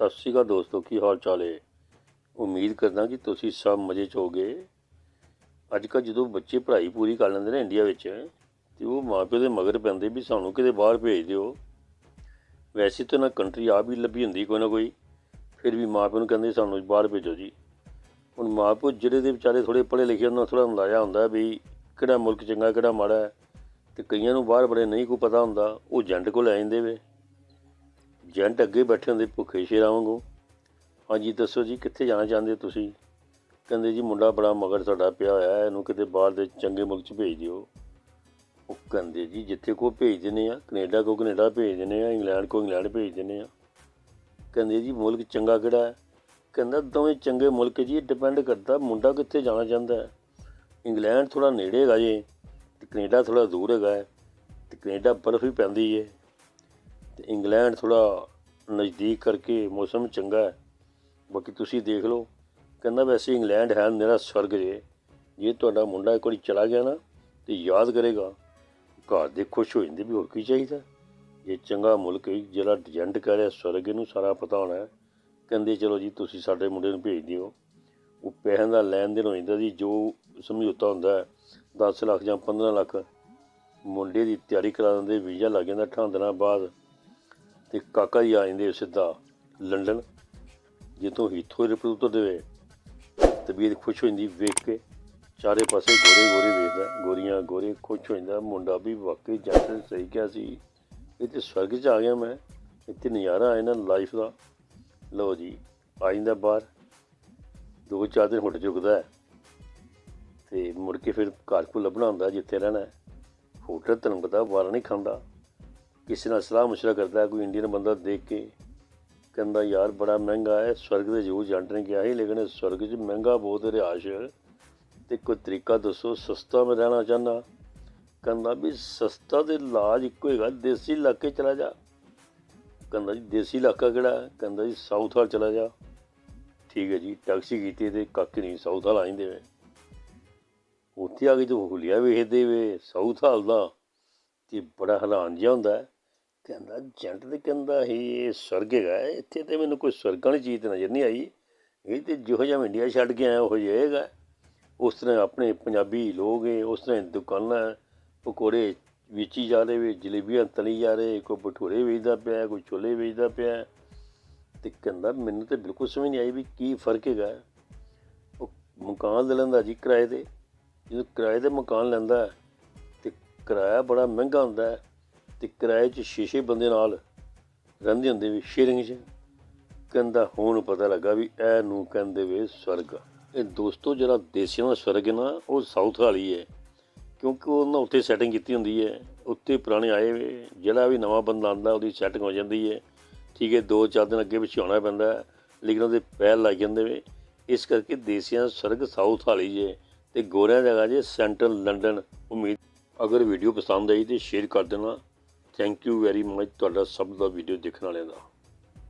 ਸਤਿ ਸ਼੍ਰੀ ਅਕਾਲ ਦੋਸਤੋ, ਕੀ ਹਾਲ ਚਾਲ ਹੈ ਉਮੀਦ ਕਰਦਾ ਕਿ ਤੁਸੀਂ ਸਭ ਮਜ਼ੇ 'ਚ ਹੋਗੇ ਅੱਜ ਕੱਲ੍ਹ ਜਦੋਂ ਬੱਚੇ ਪੜ੍ਹਾਈ ਪੂਰੀ ਕਰ ਲੈਂਦੇ ਨੇ ਇੰਡੀਆ ਵਿੱਚ, ਤੇ ਉਹ ਮਾਪਿਓ ਦੇ ਮਗਰ ਪੈਂਦੇ ਵੀ ਸਾਨੂੰ ਕਿਤੇ ਬਾਹਰ ਭੇਜ ਦਿਓ। ਵੈਸੇ ਤਾਂ ਨਾ ਕੰਟਰੀ ਆਪ ਹੀ ਲੱਭੀ ਹੁੰਦੀ ਕੋਈ ਨਾ ਕੋਈ, ਫਿਰ ਵੀ ਮਾਪਿਓ ਨੂੰ ਕਹਿੰਦੇ ਸਾਨੂੰ ਬਾਹਰ ਭੇਜੋ ਜੀ। ਹੁਣ ਮਾਪਿਓ ਜਿਹੜੇ ਦੇ ਵਿਚਾਰੇ ਥੋੜੇ ਪੜ੍ਹੇ ਲਿਖੇ ਉਹਨਾਂ ਥੋੜਾ ਅੰਦਾਜ਼ਾ ਹੁੰਦਾ ਵੀ ਕਿਹੜਾ ਮੁਲਕ ਚੰਗਾ, ਕਿਹੜਾ ਮਾੜਾ ਹੈ, ਤੇ ਕਈਆਂ ਨੂੰ ਬਾਹਰ ਬੜੇ ਨਹੀਂ ਕੋਈ ਪਤਾ ਹੁੰਦਾ, ਉਹ ਏਜੰਟ ਕੋਲ ਲੈ ਜਾਂਦੇ ਵੇ। ਏਜੰਟ ਅੱਗੇ ਬੈਠੇ ਹੁੰਦੇ ਭੁੱਖੇ ਸ਼ੇਰਾਂ ਵਾਂਗੂ। ਹਾਂਜੀ, ਦੱਸੋ ਜੀ, ਕਿੱਥੇ ਜਾਣਾ ਚਾਹੁੰਦੇ ਹੋ ਤੁਸੀਂ? ਕਹਿੰਦੇ ਜੀ, ਮੁੰਡਾ ਬੜਾ ਮਗਰ ਸਾਡਾ ਪਿਆ ਹੋਇਆ ਹੈ ਇਹਨੂੰ ਕਿਤੇ ਬਾਹਰ ਦੇ ਚੰਗੇ ਮੁਲਕ 'ਚ ਭੇਜ ਦਿਓ। ਉਹ ਕਹਿੰਦੇ ਜੀ, ਜਿੱਥੇ ਕੋ ਭੇਜ ਦਿੰਦੇ ਆ, ਕੈਨੇਡਾ ਕੋ ਕੈਨੇਡਾ ਭੇਜ ਦਿੰਦੇ ਆ, ਇੰਗਲੈਂਡ ਕੋ ਇੰਗਲੈਂਡ ਭੇਜ ਦਿੰਦੇ ਆ। ਕਹਿੰਦੇ ਜੀ, ਮੁਲਕ ਚੰਗਾ ਕਿਹੜਾ ਹੈ? ਕਹਿੰਦਾ, ਦੋਵੇਂ ਚੰਗੇ ਮੁਲਕ ਜੀ ਡਿਪੈਂਡ ਕਰਦਾ ਮੁੰਡਾ ਕਿੱਥੇ ਜਾਣਾ ਚਾਹੁੰਦਾ ਹੈ। ਇੰਗਲੈਂਡ ਥੋੜਾ ਨੇੜੇ ਹੈਗਾ ਜੇ, ਤੇ ਕੈਨੇਡਾ ਥੋੜਾ ਦੂਰ ਹੈਗਾ ਹੈ, ਤੇ ਕੈਨੇਡਾ ਬਰਫ਼ ਹੀ ਪੈਂਦੀ ਏ। ਤੇ ਇੰਗਲੈਂਡ ਥੋੜਾ ਨਜ਼ਦੀਕ ਕਰਕੇ ਮੌਸਮ ਚੰਗਾ ਹੈ। ਬਾਕੀ ਤੁਸੀਂ ਦੇਖ ਲਓ, ਕਹਿੰਦਾ ਵੈਸੇ ਇੰਗਲੈਂਡ ਹੈ, ਮੇਰਾ ਸਵਰਗ ਜੇ। ਜੇ ਤੁਹਾਡਾ ਮੁੰਡਾ ਇੱਕ ਵਾਰੀ ਚਲਾ ਗਿਆ ਨਾ, ਤੇ ਯਾਦ ਕਰੇਗਾ, ਘਰ ਦੇ ਖੁਸ਼ ਹੋ ਜਾਂਦੇ ਵੀ ਹੋਰ ਕੀ ਚਾਹੀਦਾ। ਇਹ ਚੰਗਾ ਮੁਲਕ ਹੈ, ਜਿਹੜਾ ਏਜੰਟ ਕਹਿ ਰਿਹਾ ਸਵਰਗ ਇਹਨੂੰ ਸਾਰਾ ਪਤਾ ਹੋਣਾ ਹੈ। ਕਹਿੰਦੇ ਚਲੋ ਜੀ, ਤੁਸੀਂ ਸਾਡੇ ਮੁੰਡੇ ਨੂੰ ਭੇਜ ਦਿਓ। ਉਹ ਪੈਸਿਆਂ ਦਾ ਲੈਣ ਦੇਣ ਹੋ ਜਾਂਦਾ ਜੀ, ਜੋ ਸਮਝੌਤਾ ਹੁੰਦਾ ਹੈ 10 ਲੱਖ ਜਾਂ 15 ਲੱਖ। ਮੁੰਡੇ ਦੀ ਤਿਆਰੀ ਕਰਾ ਦਿੰਦੇ, ਵੀਜ਼ਾ ਲੱਗ ਜਾਂਦਾ ਅਠਾਂ ਦਿਨਾਂ ਬਾਅਦ। ਤੇ ਕਾਕਾ ਜੀ ਆ ਜਾਂਦੇ ਸਿੱਧਾ ਲੰਡਨ। ਜਿੱਥੋਂ ਹੀਥੋ ਰਿਪੋਰਟ ਹੋਏ, ਤਬੀਅਤ ਖੁਸ਼ ਹੋ ਜਾਂਦੀ ਵੇਖ ਕੇ। ਚਾਰੇ ਪਾਸੇ ਗੋਰੇ ਗੋਰੇ ਵੇਖਦਾ, ਗੋਰੀਆਂ ਗੋਰੇ ਖੁਸ਼ ਹੋ ਜਾਂਦਾ। ਮੁੰਡਾ ਵੀ ਵਾਕਈ ਜੱਟ ਨੇ ਸਹੀ ਕਿਹਾ ਸੀ। ਇਹ ਤੇ ਸਵਰਗ 'ਚ ਆ ਗਿਆ ਮੈਂ, ਇੱਥੇ ਨਜ਼ਾਰਾ ਆਇਆ ਨਾ ਲਾਈਫ ਦਾ। ਲਓ ਜੀ, ਆ ਜਾਂਦਾ ਬਾਹਰ। ਦੋ ਚਾਰ ਦਿਨ ਹੁੱਟ ਚੁੱਕਦਾ ਹੈ। ਤੇ ਮੁੜ ਕੇ ਫਿਰ ਘਰ ਕੋ ਲੱਭਣਾ ਹੁੰਦਾ ਜਿੱਥੇ ਰਹਿਣਾ ਹੈ। ਹੋਟਲ ਤੁਹਾਨੂੰ ਪਤਾ ਵਾਰਾ ਨਹੀਂ ਖਾਂਦਾ। ਕਿਸੇ ਨਾਲ ਸਲਾਹ ਮੁਸ਼ਰਾ ਕਰਦਾ, ਕੋਈ ਇੰਡੀਅਨ ਬੰਦਾ ਦੇਖ ਕੇ ਕਹਿੰਦਾ, ਯਾਰ, ਬੜਾ ਮਹਿੰਗਾ ਹੈ, ਸਵਰਗ ਦੇ ਜੂ ਜੰਟ ਨੇ ਕਿਹਾ ਸੀ, ਲੇਕਿਨ ਸਵਰਗ 'ਚ ਮਹਿੰਗਾ ਬਹੁਤ ਰਿਹਾਇਸ਼ ਤੇ ਕੋਈ ਤਰੀਕਾ ਦੱਸੋ, ਸਸਤਾ ਮੈਂ ਰਹਿਣਾ ਚਾਹੁੰਦਾ। ਕਹਿੰਦਾ ਵੀ ਸਸਤਾ ਤੇ ਇਲਾਜ ਇੱਕੋ ਹੈਗਾ, ਦੇਸੀ ਇਲਾਕੇ ਚਲਾ ਜਾ। ਕਹਿੰਦਾ ਜੀ, ਦੇਸੀ ਇਲਾਕਾ ਕਿਹੜਾ ਕਹਿੰਦਾ ਜੀ ਸਾਊਥ ਹਾਲ ਚਲਾ ਜਾ। ਠੀਕ ਹੈ ਜੀ ਟੈਕਸੀ ਕੀਤੀ ਤੇ ਕਾਕੇ ਨਹੀਂ ਸਾਊਥ ਹਾਲ ਆਇੰਦੇ ਵੇ। ਉੱਥੇ ਆ ਕੇ ਜੋ ਹੁਲੀਆ ਵੇਖਦੇ ਵੇ ਸਾਊਥ ਹਾਲ ਦਾ, ਤੇ ਬੜਾ ਹੈਰਾਨ ਜਿਹਾ ਹੁੰਦਾ ਹੈ। ਕਹਿੰਦਾ ਜੰਟ ਤੇ ਕਹਿੰਦਾ ਇਹ ਸਵਰਗ ਹੈਗਾ ਇੱਥੇ ਤੇ ਮੈਨੂੰ ਕੋਈ ਸਵਰਗਾਂ ਵਾਲੀ ਚੀਜ਼ ਤੇ ਨਜ਼ਰ ਨਹੀਂ ਆਈ। ਇਹ ਤੇ ਜਿਹੋ ਜਿਹਾ ਮੈਂ ਇੰਡੀਆ ਛੱਡ ਕੇ ਆਇਆ ਉਹ ਜਿਹਾ ਹੈਗਾ। ਉਸ ਤਰ੍ਹਾਂ ਆਪਣੇ ਪੰਜਾਬੀ ਲੋਕ ਹੈ ਉਸ ਤਰ੍ਹਾਂ ਦੁਕਾਨਾਂ ਪਕੌੜੇ ਵੇਚੀ ਜਾ ਰਹੇ ਵੇ ਜਲੇਬੀਆਂ ਤਲੀ ਜਾ ਰਹੇ ਕੋਈ ਭਟੂਰੇ ਵੇਚਦਾ ਪਿਆ ਕੋਈ ਛੋਲੇ ਵੇਚਦਾ ਪਿਆ। ਤੇ ਕਹਿੰਦਾ ਮੈਨੂੰ ਤੇ ਬਿਲਕੁਲ ਸਮਝ ਨਹੀਂ ਆਈ ਵੀ ਕੀ ਫ਼ਰਕ ਹੈਗਾ। ਉਹ ਮਕਾਨ ਲੈ ਲੈਂਦਾ ਜੀ ਕਿਰਾਏ ਤੇ। ਜਦੋਂ ਕਿਰਾਏ ਤੇ ਮਕਾਨ ਲੈਂਦਾ ਹੈ, ਤੇ ਕਿਰਾਇਆ ਬੜਾ ਮਹਿੰਗਾ ਹੁੰਦਾ। ਹੈ ਤੇ ਕਿਰਾਏ 'ਚ ਛੇ-ਛੇ ਬੰਦੇ ਨਾਲ ਰਹਿੰਦੇ ਹੁੰਦੇ ਵੀ ਸ਼ੇਅਰਿੰਗ 'ਚ। ਕਹਿੰਦਾ ਹੁਣ ਪਤਾ ਲੱਗਾ ਵੀ ਇਹ ਨੂੰ ਕਹਿੰਦੇ ਵੇ ਸਵਰਗ। ਇਹ ਦੋਸਤੋ ਜਿਹੜਾ ਦੇਸੀਆਂ ਦਾ ਸਵਰਗ ਹੈ ਨਾ, ਉਹ ਸਾਊਥ ਵਾਲੀ ਹੈ। ਕਿਉਂਕਿ ਉਹਨਾਂ ਉੱਥੇ ਸੈਟਿੰਗ ਕੀਤੀ ਹੁੰਦੀ ਹੈ, ਉੱਥੇ ਪੁਰਾਣੇ ਆਏ ਵੇ, ਜਿਹੜਾ ਵੀ ਨਵਾਂ ਬੰਦਾ ਆਉਂਦਾ, ਉਹਦੀ ਸੈਟਿੰਗ ਹੋ ਜਾਂਦੀ ਹੈ। ਠੀਕ ਹੈ, ਦੋ ਚਾਰ ਦਿਨ ਅੱਗੇ ਪਿੱਛੇ ਹੋਣਾ ਪੈਂਦਾ ਲੇਕਿਨ ਉਹਦੇ ਪੈਰ ਲੱਗ ਜਾਂਦੇ ਵੇ। ਇਸ ਕਰਕੇ ਦੇਸੀਆਂ ਦਾ ਸਵਰਗ ਸਾਊਥ ਵਾਲੀ ਜੇ ਤੇ ਗੋਰਿਆਂ ਦਾ ਜੇ ਸੈਂਟਰਲ ਲੰਡਨ ਉਮੀਦ ਅਗਰ ਵੀਡੀਓ ਪਸੰਦ ਆਈ ਤੇ ਸ਼ੇਅਰ ਕਰ ਦੇਣਾ। ਥੈਂਕ ਯੂ ਵੈਰੀ ਮਚ ਤੁਹਾਡਾ ਸਭ ਦਾ ਵੀਡੀਓ ਦੇਖਣ ਵਾਲਿਆਂ ਦਾ।